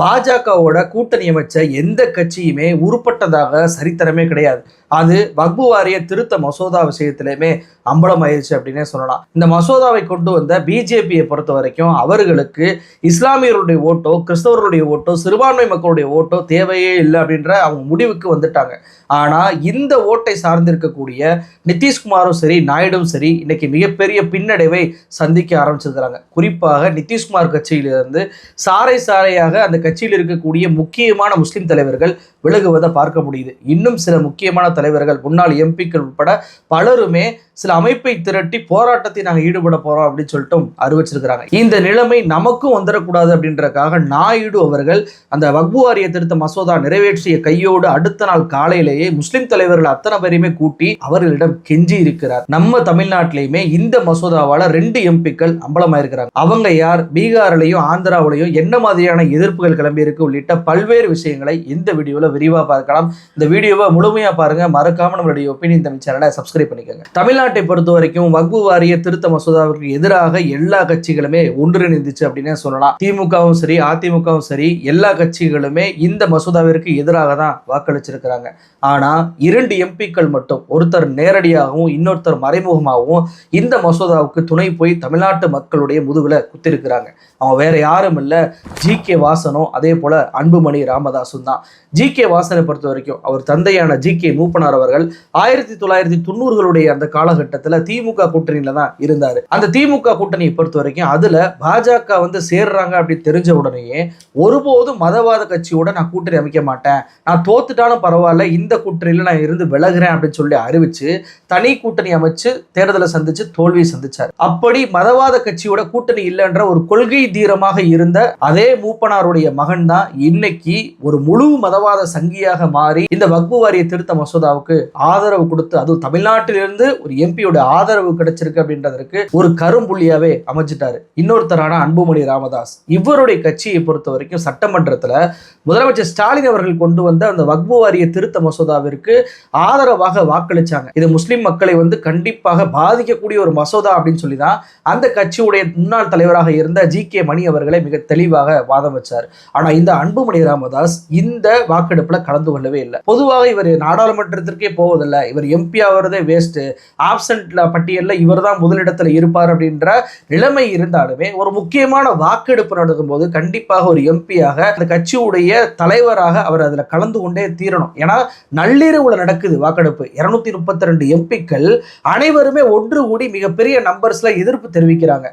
பாஜகவோட கூட்டணி அமைச்ச எந்த கட்சியுமே உருப்பட்டதாக சரித்திரமே கிடையாது. அது வக்பு வாரிய திருத்த மசோதா விஷயத்திலுமே அம்பலம் ஆயிடுச்சு அப்படின்னே சொல்லலாம். இந்த மசோதாவை கொண்டு வந்த பிஜேபியை பொறுத்த வரைக்கும் அவர்களுக்கு இஸ்லாமியருடைய ஓட்டோ கிறிஸ்தவர்களுடைய ஓட்டோ சிறுபான்மை மக்களுடைய ஓட்டோ தேவையே இல்லை அப்படின்ற அவங்க முடிவுக்கு வந்துட்டாங்க. ஆனால் இந்த ஓட்டை சார்ந்திருக்கக்கூடிய நிதிஷ்குமாரும் சரி நாயுடும் சரி இன்னைக்கு மிகப்பெரிய பின்னடைவை சந்திக்க ஆரம்பிச்சிருக்கிறாங்க. குறிப்பாக நிதிஷ்குமார் கட்சியிலிருந்து சாறை சாறையாக அந்த கட்சியில் இருக்கக்கூடிய முக்கியமான முஸ்லிம் தலைவர்கள் விலகுவதை பார்க்க முடியுது. இன்னும் சில முக்கியமான தலைவர்கள் முன்னாள் எம்பிக்கள் உட்பட பலருமே சில அமைப்பை திரட்டி போராட்டத்தை நாங்கள் ஈடுபட போறோம் அப்படின்னு சொல்லிட்டு அறிவிச்சிருக்கிறாங்க. இந்த நிலைமை நமக்கும் வந்துடக்கூடாது அப்படின்றக்காக நாயுடு அவர்கள் அந்த வக்பு வாரிய திருத்த மசோதா நிறைவேற்றிய கையோடு அடுத்த நாள் காலையிலேயே முஸ்லிம் தலைவர்கள் அத்தனை பேரையுமே கூட்டி அவர்களிடம் கெஞ்சி இருக்கிறார். நம்ம தமிழ்நாட்டிலையுமே இந்த மசோதாவால ரெண்டு எம்பிக்கள் அம்பலமாயிருக்கிறாங்க. அவங்க யார்? பீகார்லையும் ஆந்திராவிலையும் என்ன மாதிரியான எதிர்ப்புகள் கிளம்பி இருக்கு உள்ளிட்ட பல்வேறு விஷயங்களை இந்த வீடியோவில் விரிவாக பார்க்கலாம். இந்த வீடியோவை முழுமையாக பாருங்க. மறக்காம நம்மளுடைய ஒப்பீனியன் தமிழ் சேனலை சப்ஸ்கிரைப் பண்ணிக்கோங்க. தமிழ்நாட்டை பொறுத்த வரைக்கும் வக்பு வாரிய திருத்த மசோதாவுக்கு எதிராக எல்லா கட்சிகளுமே ஒன்றிணைந்துச்சு அப்படின்னு சொல்லலாம். திமுகவும் சரி அதிமுகவும் சரி எல்லா கட்சிகளுமே இந்த மசோதாவிற்கு எதிராக தான் வாக்களிச்சிருக்கிறாங்க. ஆனா இரண்டு எம்பிக்கள் மட்டும் ஒருத்தர் நேரடியாகவும் இன்னொருத்தர் மறைமுகமாகவும் இந்த மசோதாவுக்கு துணை போய் தமிழ்நாட்டு மக்களுடைய முதுகுல குத்திருக்கிறாங்க. அவன் வேற யாரும் இல்ல. ஜி கே வாசனும் அதே போல அன்புமணி ராமதாசும் தான். ஜி கே வாசனை பொறுத்த வரைக்கும் அவர் தந்தையான ஜி கே மூப்பனார் அவர்கள் ஆயிரத்தி தொள்ளாயிரத்தி தொண்ணூறுகளுடைய அந்த கால காலகட்டத்தில் திமுக கூட்டணியில தான் இருந்தார். அந்த திமுக கூட்டணியை பொறுத்த வரைக்கும் அதுல பாஜக வந்து சேர்றாங்க அப்படி தெரிஞ்ச உடனேயே ஒருபோதும் மதவாத கட்சியோட நான் கூட்டணி அமைக்க மாட்டேன். நான் தோத்துட்டாலும் பரவாயில்ல இந்த கூட்டணியில நான் இருந்து விலகிறேன் அப்படின்னு சொல்லி அறிவிச்சு தனி கூட்டணி அமைச்சு தேர்தலை சந்திச்சு தோல்வியை சந்திச்சார். அப்படி மதவாத கட்சியோட கூட்டணி இல்லைன்ற ஒரு கொள்கை தீரமாக இருந்த அதே மூப்பனாருடைய மகன் தான் இன்னைக்கு ஒரு முழு மதவாத சங்கியாக மாறி இந்த வக்பு வாரிய திருத்த மசோதாவுக்கு ஆதரவு கொடுத்து அதுவும் தமிழ்நாட்டிலிருந்து ஒரு எம்பியோட ஆதரவு கிடைச்சிருக்கு அப்படின்றதற்கு ஒரு கரும்புள்ளியாவே அமைச்சிட்டாரு இன்னொருத்தரான அன்புமணி ராமதாஸ். இவருடைய கட்சியை பொறுத்த வரைக்கும் சட்டமன்றத்துல முதலமைச்சர் ஸ்டாலின் அவர்கள் கொண்டு வந்த அந்த வக்பு வாரிய திருத்த மசோதாவிற்கு ஆதரவாக வாக்களிச்சாங்க. இது முஸ்லிம் மக்களை வந்து கண்டிப்பாக பாதிக்கக்கூடிய ஒரு மசோதா அப்படின்னு சொல்லி தான் அந்த கட்சியுடைய முன்னாள் தலைவராக இருந்த ஜி கே மணி அவர்களை மிக தெளிவாக வாதம் வச்சார். ஆனா இந்த அன்புமணி ராமதாஸ் இந்த வாக்கெடுப்புல கலந்து கொள்ளவே இல்லை. பொதுவாக இவர் நாடாளுமன்றத்திற்கே போவதில்லை. இவர் எம்பி ஆகிறதே வேஸ்ட் ஆப்சன்ட்ல பட்டியலில் இவர் தான் முதலிடத்தில் இருப்பார் அப்படின்ற நிலைமை இருந்தாலுமே ஒரு முக்கியமான வாக்கெடுப்பு நடக்கும் போது கண்டிப்பாக ஒரு எம்பியாக அந்த கட்சியுடைய தலைவராக அவர் அதில் கலந்து கொண்டே தீரணும். ஏன்னா நள்ளிரவுல நடக்குது வாக்கெடுப்பு. இருநூத்தி முப்பத்தி ரெண்டு எம்பிக்கள் அனைவருமே ஒன்று கூடி மிகப்பெரிய நம்பர்ஸ்ல எதிர்ப்பு தெரிவிக்கிறாங்க.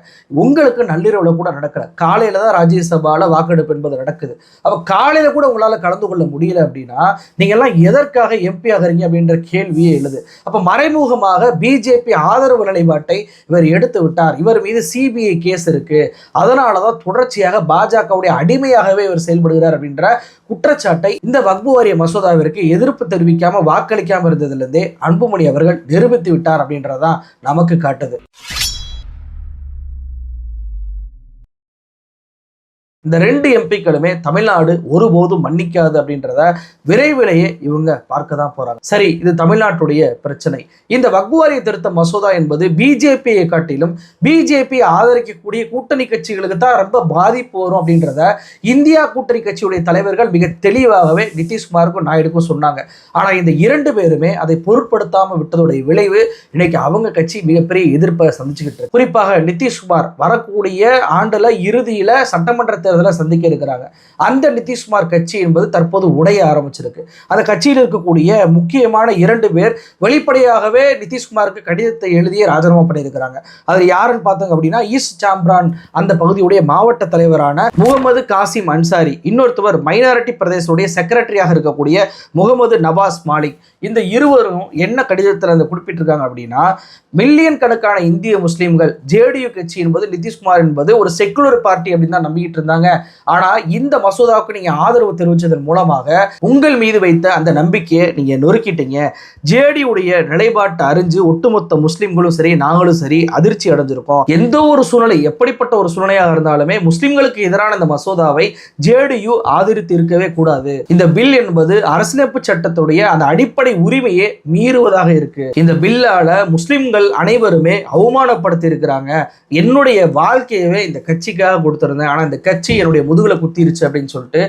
உங்களுக்கு நள்ளிரவுல கூட நடக்கல. காலையில தான் ராஜ்யசபால வாக்கெடுப்பு என்பது நடக்குது. அப்ப காலையில கூட உங்களால கலந்து கொள்ள முடியல அப்படின்னா நீங்க எல்லாம் எதற்காக எம்பி ஆகிறீங்க அப்படின்ற கேள்வியே எழுது. அப்ப மறைமுகமாக பிஜேபி ஆதரவு நிலைப்பாட்டை இவர் எடுத்து விட்டார். இவர் மீது சிபிஐ கேஸ் இருக்கு. அதனாலதான் தொடர்ச்சியாக பாஜகவுடைய அடிமையாகவே இவர் செயல்படுகிறார் அப்படின்ற குற்றச்சாட்டை இந்த வக்பு வாரிய மசோதாவிற்கு எதிர்ப்பு தெரிவிக்காம வாக்களிக்காம இருந்ததுலேருந்தே அன்புமணி அவர்கள் நிரூபித்து விட்டார் அப்படின்றதான் நமக்கு காட்டுது. இந்த ரெண்டு எம்பிக்களுமே தமிழ்நாடு ஒருபோதும் மன்னிக்காது அப்படின்றத விரைவிலேயே இவங்க பார்க்க தான் போறாங்க. சரி இது தமிழ்நாட்டுடைய பிரச்சனை. இந்த வக்வாரிய திருத்த மசோதா என்பது பிஜேபியை காட்டிலும் பிஜேபி ஆதரிக்கக்கூடிய கூட்டணி கட்சிகளுக்கு தான் ரொம்ப பாதிப்பு வரும் அப்படின்றத இந்தியா கூட்டணி கட்சியுடைய தலைவர்கள் மிக தெளிவாகவே நிதிஷ்குமாருக்கும் நாயுடுக்கும் சொன்னாங்க. ஆனா இந்த இரண்டு பேருமே அதை பொருட்படுத்தாம விட்டதுடைய விளைவு இன்னைக்கு அவங்க கட்சி மிகப்பெரிய எதிர்ப்பை சந்திச்சுக்கிட்டு குறிப்பாக நிதிஷ்குமார் வரக்கூடிய ஆண்டுல இறுதியில சட்டமன்ற தேர்தலை சந்திக்க இருக்கிறாங்க. அந்த நிதிஷ்குமார் கட்சி என்பது தற்போது உடைய ஆரம்பிச்சிருக்கு. அந்த கட்சியில் இருக்கக்கூடிய முக்கியமான இரண்டு பேர் வெளிப்படையாகவே நிதிஷ்குமாருக்கு கடிதத்தை எழுதியே ராஜினாமா பண்ணியிருக்கிறாங்க. அது யாருன்னு பார்த்தோங்க அப்படின்னா ஈஸ்ட் சாம்ப்ரான் அந்த பகுதியுடைய மாவட்ட தலைவரான முகமது காசிம் அன்சாரி இன்னொருத்தவர் மைனாரிட்டி பிரதேசனுடைய செக்ரட்டரியாக இருக்கக்கூடிய முகமது நவாஸ் மாலிக். இந்த இருவரும் என்ன கடிதத்தில் அந்த குறிப்பிட்டிருக்காங்க அப்படின்னா மில்லியன் கணக்கான இந்திய முஸ்லீம்கள் ஜேடியு கட்சி என்பது நிதிஷ்குமார் என்பது ஒரு செக்குலர் பார்ட்டி அப்படின்னு தான் நம்பிக்கிட்டு இருந்தாங்க. சொல்றாங்க ஆனா இந்த மசோதாவுக்கு நீங்க ஆதரவு தெரிவிச்சதன் மூலமாக உங்கள் மீது வைத்த அந்த நம்பிக்கையை நீங்க நொறுக்கிட்டீங்க. ஜேடியுடைய நிலைப்பாட்டை அறிஞ்சு ஒட்டுமொத்த முஸ்லிம்களும் சரி நாங்களும் சரி அதிர்ச்சி அடைஞ்சிருக்கோம். எந்த ஒரு சூழ்நிலை எப்படிப்பட்ட ஒரு சூழ்நிலையாக இருந்தாலுமே முஸ்லிம்களுக்கு எதிரான இந்த மசோதாவை ஜேடியு ஆதரித்து இருக்கவே கூடாது. இந்த பில் என்பது அரசியலமைப்பு சட்டத்துடைய அந்த அடிப்படை உரிமையை மீறுவதாக இருக்கு. இந்த பில்லால முஸ்லிம்கள் அனைவருமே அவமானப்படுத்தி இருக்கிறாங்க என்னுடைய வாழ்க்கையவே இந்த கட்சிக்காக கொடுத்திருந்தேன். ஆனா இந்த கட்சி என்னுடைய முதுகில் குத்திருச்சு அப்படின்னு சொல்லிட்டு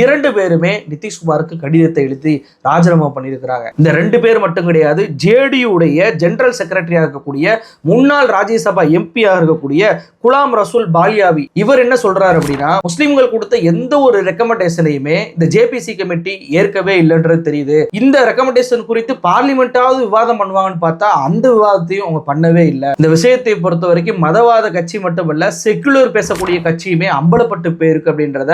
இரண்டு பேருமே நிதிஷ்குமாருக்கு கடிதத்தை எழுதி ராஜினாமா பண்ணியிருக்கிறாங்க. இந்த ரெண்டு பேர் மட்டும் கிடையாது ஜேடியுடைய ஜெனரல் செக்ரட்டரியாக இருக்கக்கூடிய முன்னாள் ராஜ்யசபா எம்பியாக இருக்கக்கூடிய குலாம் ரசூல் பாலியாவி. இவர் என்ன சொல்றாரு அப்படின்னா முஸ்லிம்கள் கொடுத்த எந்த ஒரு ரெக்கமெண்டேஷனையுமே இந்த ஜேபிசி கமிட்டி ஏற்கவே இல்லைன்றது தெரியுது. இந்த ரெக்கமெண்டேஷன் குறித்து பார்லிமெண்டாவது விவாதம் பண்ணுவாங்கன்னு பார்த்தா அந்த விவாதத்தையும் அவங்க பண்ணவே இல்லை. இந்த விஷயத்தை பொறுத்த வரைக்கும் மதவாத கட்சி மட்டுமல்ல செக்குலர் பேசக்கூடிய கட்சியுமே அம்பலப்பட்டு போயிருக்கு அப்படின்றத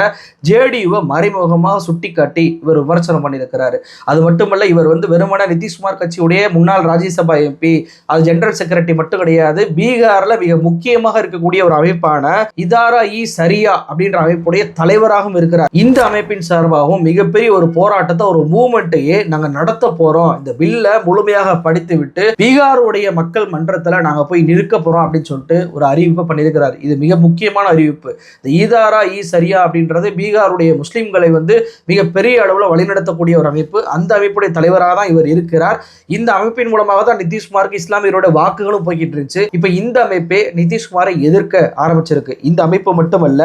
ஜேடியுவை மறைமுகமாக சுட்டிக்காட்டி இவர் விமர்சனம் பண்ணியிருக்கிறாரு. அது மட்டுமல்ல இவர் வந்து வெறுமன நிதிஷ்குமார் கட்சியுடைய முன்னாள் ராஜ்யசபா எம்பி அது ஜெனரல் செக்ரட்டரி மட்டும் கிடையாது பீகார்ல மிக முக்கியமாக இருக்கக்கூடிய ஒரு அமைப்பான இதாரா இ சரியா அப்படின்ற அமைப்புடைய தலைவராகவும் இருக்கிறார். இந்த அமைப்பின் சார்பாகவும் மிகப்பெரிய ஒரு போராட்டத்தை ஒரு மூவ்மெண்ட்டையே நாங்க நடத்த போறோம். இந்த பில்ல முழுமையாக படித்து விட்டு பீகாருடைய மக்கள் மன்றத்தில் நாங்க போய் நிற்க போறோம் அப்படின்னு சொல்லிட்டு ஒரு அறிவிப்பை பண்ணியிருக்கிறார். இது மிக முக்கியமான அறிவிப்பு. இந்த ஈதாரா இ சரியா அப்படின்றது பீகாருடைய முஸ்லீம்களை வந்து மிக பெரிய அளவில் வழிநடத்தக்கூடிய ஒரு அமைப்பு. அந்த அமைப்புடைய தலைவராக தான் இவர் இருக்கிறார். இந்த அமைப்பின் மூலமாக தான் நிதிஷ்குமாருக்கு இஸ்லாமியரோட வாக்குகளும் போய்கிட்டு இருந்துச்சு. இப்போ இந்த அமைப்பே நிதிஷ்குமாரை எதிர்க்க ஆரம்பிச்சிருக்கு. இந்த அமைப்பு மட்டுமல்ல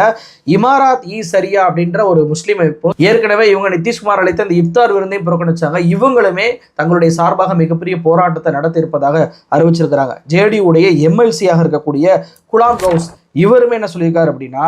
இமாராத் இ சரியா அப்படின்ற ஒரு முஸ்லீம் அமைப்பு. ஏற்கனவே இவங்க நிதிஷ்குமார் அழைத்த இந்த இப்தார் விருந்தையும் புறக்கணிச்சாங்க. இவங்களுமே தங்களுடைய சார்பாக மிகப்பெரிய போராட்டத்தை நடத்தி இருப்பதாக அறிவிச்சிருக்கிறாங்க ஜேடியுடைய உடைய எம்எல்சியாக இருக்கக்கூடிய குலாம் கவுஸ் இவருமே என்ன சொல்லியிருக்காரு அப்படின்னா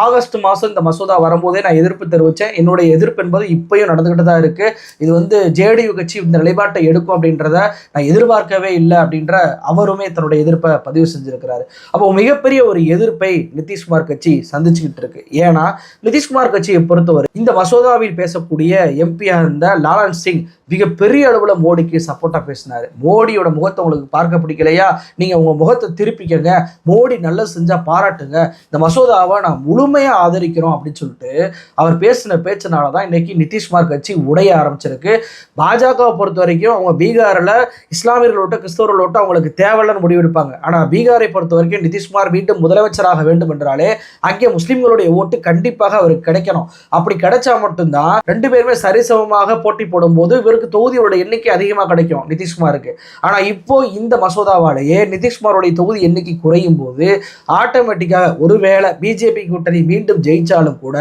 ஆகஸ்ட் மாதம் இந்த மசோதா வரும்போதே நான் எதிர்ப்பு தெரிவித்தேன் என்னுடைய எதிர்ப்பு என்பது இப்பயும் நடந்துகிட்டு தான் இருக்குது இது வந்து ஜேடியு கட்சி இந்த நிலைப்பாட்டை எடுக்கும் அப்படின்றத நான் எதிர்பார்க்கவே இல்லை அப்படின்ற அவருமே தன்னுடைய எதிர்ப்பை பதிவு செஞ்சிருக்கிறாரு. அப்போ மிகப்பெரிய ஒரு எதிர்ப்பை நிதிஷ்குமார் கட்சி சந்திச்சுக்கிட்டு இருக்கு. ஏன்னா நிதிஷ்குமார் கட்சியை பொறுத்தவரை இந்த மசோதாவில் பேசக்கூடிய எம்பியாக இருந்த லாலன் சிங் மிகப்பெரிய அளவில் மோடிக்கு சப்போர்ட்டாக பேசினார். மோடியோட முகத்தை உங்களுக்கு பார்க்க பிடிக்கலையா? நீங்கள் உங்கள் முகத்தை திருப்பிக்கங்க. மோடி நல்லது செஞ்சால் பாராட்டுங்க. இந்த மசோதாவை நான் முழுமையாக ஆதரிக்கிறோம் அப்படின்னு சொல்லிட்டு அவர் பேசின பேச்சினால தான் இன்னைக்கு நிதிஷ்குமார் கட்சி உடைய ஆரம்பிச்சிருக்கு. பாஜகவை பொறுத்த வரைக்கும் அவங்க பீகாரில் இஸ்லாமியர்களோட்ட கிறிஸ்தவர்களோட்ட அவங்களுக்கு தேவையில்லைன்னு முடிவெடுப்பாங்க. ஆனால் பீகாரை பொறுத்த வரைக்கும் நிதிஷ்குமார் மீண்டும் முதலமைச்சராக வேண்டும் என்றாலே அங்கே முஸ்லீம்களுடைய ஓட்டு கண்டிப்பாக அவருக்கு கிடைக்கணும். அப்படி கிடைச்சா மட்டும்தான் ரெண்டு பேருமே சரிசமமாக போட்டி போடும்போது இவருக்கு தொகுதியோட எண்ணிக்கை அதிகமாக கிடைக்கும் நிதிஷ்குமாருக்கு ஆனால் இப்போ இந்த மசோதாவாலேயே நிதிஷ்குமாரோடைய தொகுதி எண்ணிக்கை குறையும் போது ஆட்டோமேட்டிக்காக ஒருவேளை பிஜேபி கூட்டணி மீண்டும் ஜெயிச்சாலும் கூட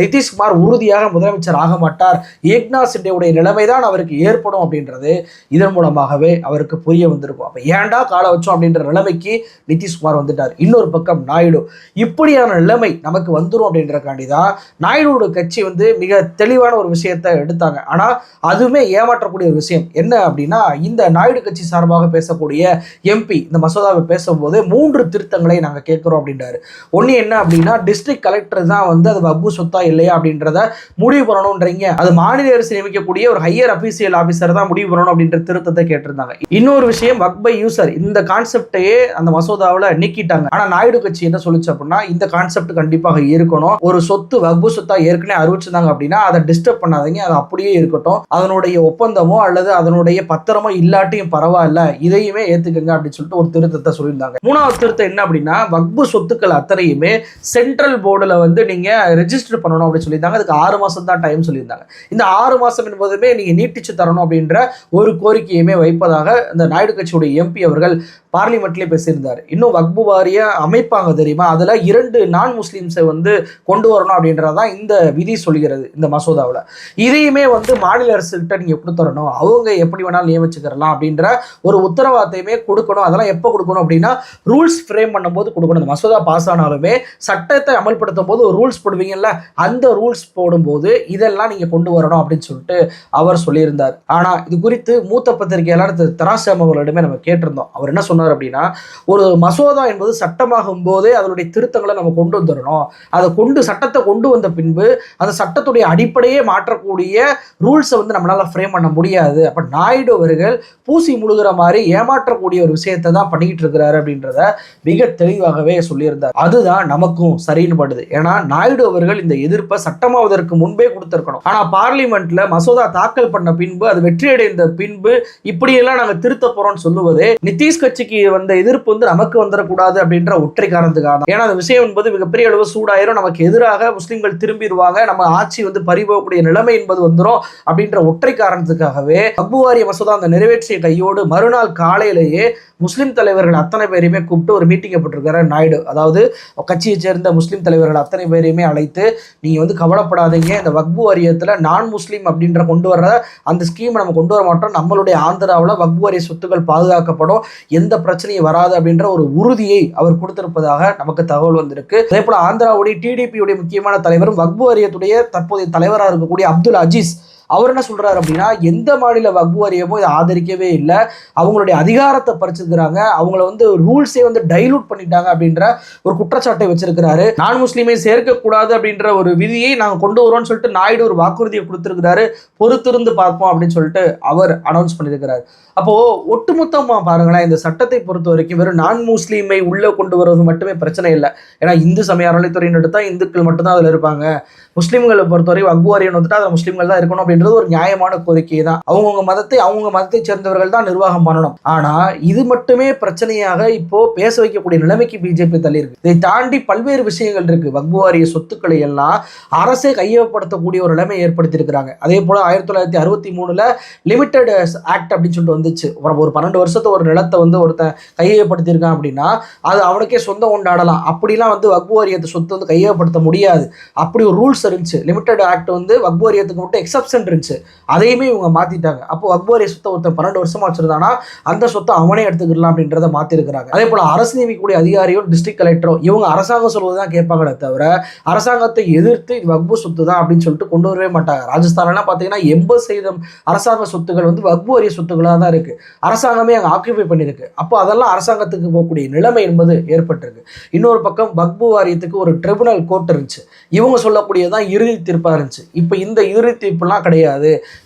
நிதிஷ்குமார் உறுதியாக முதலமைச்சர் ஆக மாட்டார். ஏக்நாத் சிண்டேவுடைய நிலைமை தான் அவருக்கு ஏற்படும் அப்படின்றது இதன் மூலமாகவே அவருக்கு புரிய வந்திருக்கும். அப்போ ஏன்டா கால வச்சோம் அப்படின்ற நிலைமைக்கு நிதிஷ்குமார் வந்துட்டார். இன்னொரு பக்கம் நாயுடு. இப்படியான நிலைமை நமக்கு வந்துடும் அப்படின்றக்காண்டி தான் நாயுடு கட்சி வந்து மிக தெளிவான ஒரு விஷயத்தை எடுத்தாங்க. ஆனால் அதுவுமே ஏமாற்றக்கூடிய ஒரு விஷயம். என்ன அப்படின்னா இந்த நாயுடு கட்சி சார்பாக பேசக்கூடிய எம்பி இந்த மசோதாவை பேசும்போது மூன்று திருத்தங்களை நாங்கள் கேட்குறோம் அப்படின்றாரு. ஒன்று என்ன அப்படின்னா டிஸ்ட்ரிக்ட் கலெக்டர் தான் வந்து அது வப்பு சொத்தா இல்லையா அப்படின்றத முடிவு பண்ணணுன்றீங்க அது மாநில அரசு நியமிக்கக்கூடிய ஒரு ஹையர் அபிஷியல் ஆஃபீஸர் தான் முடிவு பண்ணணும் அப்படின்ற திருத்தத்தை கேட்டிருந்தாங்க. இன்னொரு விஷயம் வக் பை யூசர் இந்த கான்செப்டையே அந்த மசோதாவில் நீக்கிட்டாங்க. ஆனால் நாயுடு கட்சி என்ன சொல்லுச்சு அப்படின்னா இந்த கான்செப்ட் கண்டிப்பாக இருக்கணும். ஒரு சொத்து வக்பு சொத்தா ஏற்கனவே அறிவிச்சிருந்தாங்க அப்படின்னா அதை டிஸ்டர்ப் பண்ணாதீங்க. அது அப்படியே இருக்கட்டும். அதனுடைய ஒப்பந்தமோ அல்லது அதனுடைய பத்திரமோ இல்லாட்டியும் பரவாயில்ல. இதையுமே ஏத்துக்கங்க அப்படின்னு சொல்லிட்டு ஒரு திருத்தத்தை சொல்லியிருந்தாங்க. மூணாவது திருத்தம் என்ன அப்படின்னா வக்பு சொத்துக்கள் அத்தனையுமே சென்ட்ரல் போர்டில் வந்து நீங்க ரெஜிஸ்டர் பண்ணணும் அப்படின்னு சொல்லியிருந்தாங்க. அதுக்கு ஆறு மாதம் தான் டைம் சொல்லியிருந்தாங்க. இந்த ஆறு மாசம் என்பதுமே நீங்க நீட்டிச்சு தரணும் அப்படின்ற ஒரு கோரிக்கையுமே வைப்பதாக இந்த நாயுடு கட்சியுடைய எம்பி அவர்கள் பார்லிமெண்ட்லேயே பேசியிருந்தார். இன்னும் வக்பு வாரிய அமைப்பாங்க தெரியுமா? அதில் இரண்டு நான் முஸ்லீம்ஸை வந்து கொண்டு வரணும் அப்படின்றதான் இந்த விதி சொல்கிறது இந்த மசோதாவில். இதையுமே வந்து மாநில அரசுகிட்ட நீங்கள் கொடுத்துறணும் அவங்க எப்படி வேணாலும் நியமிச்சுக்கிறலாம் அப்படின்ற ஒரு உத்தரவாதத்தையுமே கொடுக்கணும். அதெல்லாம் எப்போ கொடுக்கணும் அப்படின்னா ரூல்ஸ் ஃப்ரேம் பண்ணும்போது கொடுக்கணும். இந்த மசோதா பாஸ் ஆனாலுமே சட்டத்தை அமல்படுத்தும் போது ஒரு ரூல்ஸ் போடுவீங்கல்ல அந்த ரூல்ஸ் போடும்போது இதெல்லாம் நீங்கள் கொண்டு வரணும் அப்படின்னு சொல்லிட்டு அவர் சொல்லியிருந்தார். ஆனால் இது குறித்து மூத்த பத்திரிகையாளர் திரு தராசம் அவர்களிடமே நம்ம கேட்டிருந்தோம். அவர் என்ன சொன்னார்? சொன்னார் அப்படின்னா ஒரு மசோதா என்பது சட்டமாகும் போதே அதனுடைய திருத்தங்களை நம்ம கொண்டு வந்துடணும் அதை கொண்டு சட்டத்தை கொண்டு வந்த பின்பு அந்த சட்டத்துடைய அடிப்படையே மாற்றக்கூடிய ரூல்ஸை வந்து நம்மளால் ஃப்ரேம் பண்ண முடியாது. அப்போ நாயுடு அவர்கள் பூசி முழுகிற மாதிரி ஏமாற்றக்கூடிய ஒரு விஷயத்தை தான் பண்ணிக்கிட்டு இருக்கிறாரு அப்படின்றத மிக தெளிவாகவே சொல்லியிருந்தார். அதுதான் நமக்கும் சரின்னு படுது. ஏன்னா நாயுடு அவர்கள் இந்த எதிர்ப்பை சட்டமாவதற்கு முன்பே கொடுத்திருக்கணும். ஆனால் பார்லிமெண்ட்ல மசோதா தாக்கல் பண்ண பின்பு அது வெற்றியடைந்த பின்பு இப்படியெல்லாம் நாங்க திருத்த போறோம்னு சொல்லுவது நிதிஷ் கட்சிக்கு வந்த எதிர்ப்பு வந்து நமக்கு வந்துடக்கூடாது அப்படின்ற ஒற்றை காரணத்துக்காக தான். ஏன்னா அந்த விஷயம் என்பது மிகப்பெரிய அளவு சூடாயிரும். நமக்கு எதிராக முஸ்லீம்கள் திரும்பிடுவாங்க. நம்ம ஆட்சி வந்து பறிபோகக்கூடிய நிலைமை என்பது வந்துடும் அப்படின்ற ஒற்றை காரணத்துக்காகவே அபுவாரிய மசோதா அந்த நிறைவேற்றிய கையோடு மறுநாள் காலையிலேயே முஸ்லீம் தலைவர்கள் அத்தனை பேரையுமே கூப்பிட்டு ஒரு மீட்டிங்கை போட்டிருக்காரு நாயுடு. அதாவது கட்சியை சேர்ந்த முஸ்லீம் தலைவர்கள் அத்தனை பேரையுமே அழைத்து நீங்கள் வந்து கவலைப்படாதீங்க. இந்த வக்பு வாரியத்தில் நான் முஸ்லீம் அப்படின்ற கொண்டு வர்ற அந்த ஸ்கீமை நம்ம கொண்டு வர மாட்டோம். நம்மளுடைய ஆந்திராவில் வக்பு வாரிய சொத்துக்கள் பாதுகாக்கப்படும். எந்த பிரச்சனையும் வராது அப்படின்ற ஒரு உறுதியை அவர் கொடுத்திருப்பதாக நமக்கு தகவல் வந்திருக்கு. அதே போல ஆந்திராவுடைய டிடிபியுடைய முக்கியமான தலைவரும் வக்பு வாரியத்துடைய தற்போதைய தலைவராக இருக்கக்கூடிய அப்துல் அஜீஸ் அவர் என்ன சொல்றாரு அப்படின்னா எந்த மாநில வக்பு வாரியமும் இதை ஆதரிக்கவே இல்லை. அவங்களுடைய அதிகாரத்தை பறிச்சிருக்கிறாங்க. அவங்கள வந்து ரூல்ஸே வந்து டைலூட் பண்ணிட்டாங்க அப்படின்ற ஒரு குற்றச்சாட்டை வச்சிருக்கிறாரு. நான் முஸ்லீமை சேர்க்கக்கூடாது அப்படின்ற ஒரு விதியை நாங்கள் கொண்டு வரோம்னு சொல்லிட்டு நாயுடு ஒரு வாக்குறுதியை கொடுத்துருக்கிறாரு. பொறுத்திருந்து பார்ப்போம் அப்படின்னு சொல்லிட்டு அவர் அனௌன்ஸ் பண்ணியிருக்கிறார். அப்போ ஒட்டுமொத்தமா பாருங்களேன் இந்த சட்டத்தை பொறுத்த வரைக்கும் வெறும் நான் முஸ்லீமை உள்ளே கொண்டு வருவது மட்டுமே பிரச்சனை இல்லை. ஏன்னா இந்து சமய அறநிலைத்துறையின் எடுத்தால் இந்துக்கள் மட்டும்தான் அதில் இருப்பாங்க. முஸ்லீம்களை பொறுத்தவரை வகுவாரியன் வந்துட்டு அதில் முஸ்லீம்கள் தான் இருக்கணும் அப்படின்றது ஒரு நியாயமான கோரிக்கை தான். அவங்கவுங்க மதத்தை அவங்கவுங்க மதத்தை சேர்ந்தவர்கள் தான் நிர்வாகம் பண்ணணும். ஆனா இது மட்டுமே பிரச்சனையாக இப்போ பேச வைக்கக்கூடிய நிலைமைக்கு பிஜேபி தள்ளியிருக்கு. இதை தாண்டி பல்வேறு விஷயங்கள் இருக்கு. வகுவாரிய சொத்துக்களை எல்லாம் அரசே கையகப்படுத்தக்கூடிய ஒரு நிலைமை ஏற்படுத்தியிருக்கிறாங்க. அதே போல ஆயிரத்தி தொள்ளாயிரத்தி அறுபத்தி மூணுல லிமிடெட் ஆக்ட் அப்படின்னு சொல்லிட்டு வந்துச்சு. ஒரு ஒரு பன்னெண்டு வருஷத்தை ஒரு நிலத்தை வந்து ஒருத்தன் கையகப்படுத்தியிருக்கான் அப்படின்னா அது அவனுக்கே சொந்தம் கொண்டாடலாம் அப்படிலாம் வந்து வக்பு வாரியத்தை சொத்து வந்து கையகப்படுத்த முடியாது. அப்படி ஒரு ரூல்ஸ் இருந்துச்சு. லிமிடெட் ஆக்ட் வந்து வக்பு வாரியத்துக்கு மட்டும் எக்ஸப்ஷன் இருந்துச்சு அதையுமே இவங்க மாத்திட்டாங்க. அப்போ வக்பு சொத்தை ஒருத்தன் பன்னெண்டு வருஷமா வச்சிருந்தானா அந்த சொத்தை அவனே எடுத்துக்கலாம் அப்படின்றத மாத்திருக்கிறாங்க. அதே போல அரசு நியமிக்கக்கூடிய அதிகாரியோ டிஸ்ட்ரிக்ட் கலெக்டரோ இவங்க அரசாங்கம் சொல்வது தான் கேட்பாங்களே தவிர அரசாங்கத்தை எதிர்த்து இது வக்பு சொத்து தான் அப்படின்னு சொல்லிட்டு கொண்டு வரவே மாட்டாங்க. ராஜஸ்தான்லாம் பார்த்தீங்கன்னா எண்பது சதவீதம் அரசாங்க சொத்துக்கள் வந்து வக்பு வாரிய சொத்துக்களாக தான் இருக்கு. அரசாங்கமே அங்கே ஆக்கியபை பண்ணியிருக்கு அப்போ அதெல்லாம் அரசாங்கத்துக்கு போகக்கூடிய நிலைமை என்பது ஏற்பட்டிருக்கு. இன்னொரு பக்கம் வக்பு வாரியத்துக்கு ஒரு ட்ரிபுனல் கோர்ட் இருந்துச்சு. இவங்க சொல்லக்கூடியதான் இறுதி தீர்ப்பாக இருந்துச்சு. இப்போ இந்த இறுதி தீர்ப்புலாம் கிடையாது.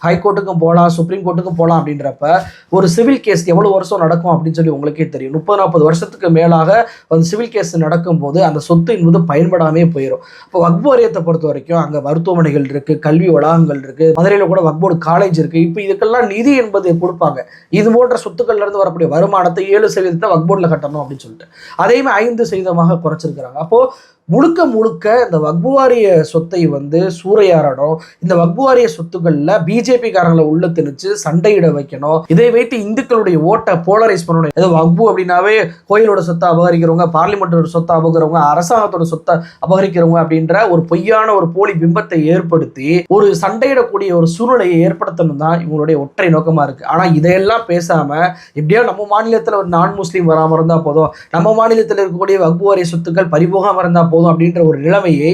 ஹைகோர்ட்டுக்கும் போகலாம் சுப்ரீம் கோர்ட்டுக்கும் போகலாம் அப்படின்றப்ப ஒரு சிவில் கேஸ் எவ்வளோ வருஷம் நடக்கும் அப்படின்னு சொல்லி உங்களுக்கே தெரியும். முப்பது நாற்பது வருஷத்துக்கு மேலாக அந்த சிவில் கேஸ் நடக்கும்போது அந்த சொத்து என்பது பயன்படாமே போயிடும் இப்போ வக்போரியத்தை வாரியத்தை பொறுத்த வரைக்கும் அங்கே மருத்துவமனைகள் இருக்குது கல்வி வளாகங்கள் இருக்குது மதுரையில் கூட வக்போர்டு காலேஜ் இருக்குது இப்போ இதுக்கெல்லாம் நிதி என்பது கொடுப்பாங்க. இது போன்ற சொத்துக்கள்லேருந்து வரக்கூடிய வருமானத்தை ஏழு சதவீதத்தை வக்போர்டில் கட்டணும் அப்படின்னு சொல்லிட்டு. அதையுமே ஐந்து சதவீதமாக குறைச்சிருக்கிறாங்க. அப்போது முழுக்க முழுக்க இந்த வக்புவாரிய சொத்தை வந்து சூறையாடணும் இந்த வக்புவாரிய சொத்துக்கள்ல பிஜேபி காரங்களை உள்ள திணிச்சு சண்டையிட வைக்கணும். இதை வைத்து இந்துக்களுடைய ஓட்டை போலரைஸ் பண்ணணும். ஏதோ வக்பு அப்படின்னாவே கோயிலோட சொத்தை அபகரிக்கிறவங்க பார்லிமெண்டோட சொத்தை அபகரிக்கிறவங்க அரசாங்கத்தோட சொத்தை அபகரிக்கிறவங்க அப்படின்ற ஒரு பொய்யான ஒரு போலி பிம்பத்தை ஏற்படுத்தி ஒரு சண்டையிடக்கூடிய ஒரு சூழ்நிலையை ஏற்படுத்தணும் தான் இவங்களுடைய ஒற்றை நோக்கமா இருக்கு. ஆனா இதையெல்லாம் பேசாம எப்படியோ நம்ம மாநிலத்துல ஒரு நான் முஸ்லீம் வராம இருந்தா போதும். நம்ம மாநிலத்தில் இருக்கக்கூடிய வக்புவாரிய சொத்துக்கள் பரிபோகாம இருந்தா போதும் அப்படின்ற ஒரு நிலைமையை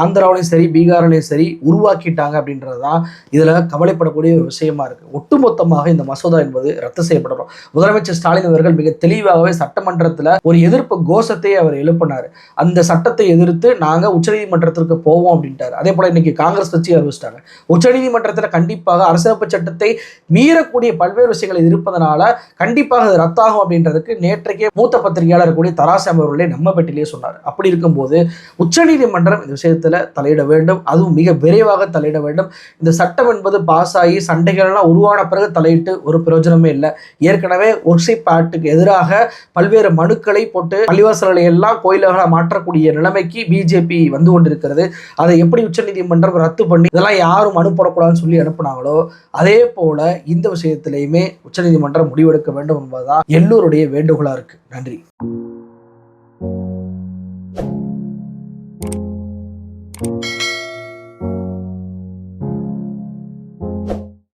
ஆந்திராவிலையும் சரி பீகார்லையும் சரி உருவாக்கிட்டாங்க அப்படின்றது தான் இதில் கவலைப்படக்கூடிய ஒரு விஷயமா இருக்குது ஒட்டுமொத்தமாக இந்த மசோதா என்பது ரத்து செய்யப்படணும். முதலமைச்சர் ஸ்டாலின் அவர்கள் மிக தெளிவாகவே சட்டமன்றத்தில் ஒரு எதிர்ப்பு கோஷத்தை அவர் எழுப்பினார். அந்த சட்டத்தை எதிர்த்து நாங்கள் உச்சநீதிமன்றத்திற்கு போவோம் அப்படின்ட்டார். அதே போல் இன்னைக்கு காங்கிரஸ் கட்சி அறிவிச்சிட்டாங்க. உச்சநீதிமன்றத்தில் கண்டிப்பாக அரசியலமைப்பு சட்டத்தை மீறக்கூடிய பல்வேறு விஷயங்கள் இருப்பதனால கண்டிப்பாக அது ரத்தாகும் அப்படின்றதுக்கு நேற்றைக்கே மூத்த பத்திரிகையாளர் கூடிய தராசாமி அவர்களே நம்ம பெட்டிலேயே சொன்னார். அப்படி இருக்கும்போது உச்சநீதிமன்றம் இந்த விஷயத்தில் தலையிட வேண்டும். அதுவும் மிக விரைவாக தலையிட வேண்டும். இந்த சட்டம் என்பது பாஸ் ஆகி சண்டைகள்லாம் உருவான பிறகு தலையிட்டு ஒரு பிரயோஜனமே இல்லை. ஏற்கனவே ஒர்க்ஷிப் ஆக்டுக்கு எதிராக பல்வேறு மனுக்களை போட்டு பள்ளிவாசல்களை எல்லாம் கோயில்களை மாற்றக்கூடிய நிலைமைக்கு பிஜேபி வந்து கொண்டிருக்கிறது. அதை எப்படி உச்சநீதிமன்றம் ரத்து பண்ணி இதெல்லாம் யாரும் மனு சொல்லி அனுப்புனாங்களோ அதே போல இந்த விஷயத்திலையுமே உச்சநீதிமன்றம் முடிவெடுக்க வேண்டும் என்பதுதான் எல்லோருடைய வேண்டுகோளா இருக்கு. நன்றி.